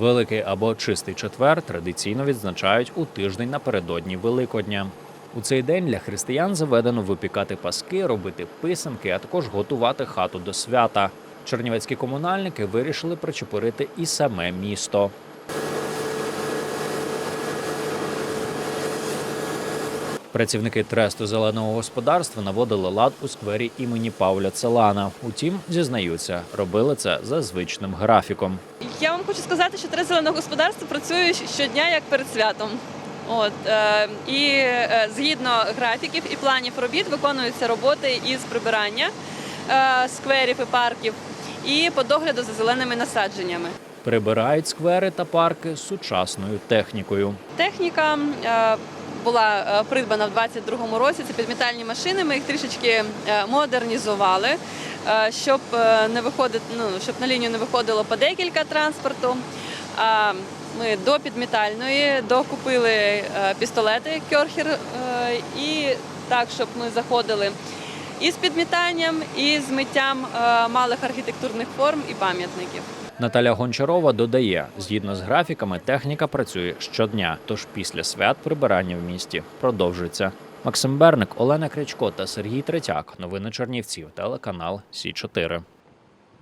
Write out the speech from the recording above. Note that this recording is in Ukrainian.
Великий або чистий четвер традиційно відзначають у тиждень напередодні Великодня. У цей день для християн заведено випікати паски, робити писанки, а також готувати хату до свята. Чернівецькі комунальники вирішили причепурити і саме місто. Працівники тресту зеленого господарства наводили лад у сквері імені Павля Целана. Утім, зізнаються, робили це за звичним графіком. Я вам хочу сказати, що три зеленого господарства працює щодня як перед святом. От е, і е, згідно графіків і планів робіт виконуються роботи із прибирання е, скверів і парків і по догляду за зеленими насадженнями. Прибирають сквери та парки сучасною технікою. Техніка була е, придбана в 2022 році. Це підмітальні машини. Ми їх трішечки е, модернізували, е, щоб не виходить, ну щоб на лінію не виходило по декілька транспорту. А ми до підмітальної докупили пістолети Кьорхер і так, щоб ми заходили і з підмітанням, і з миттям малих архітектурних форм і пам'ятників. Наталя Гончарова додає, згідно з графіками, техніка працює щодня, тож після свят прибирання в місті продовжується. Максим Берник, Олена Крячко та Сергій Третяк. Новини Чернівців. Телеканал Сі 4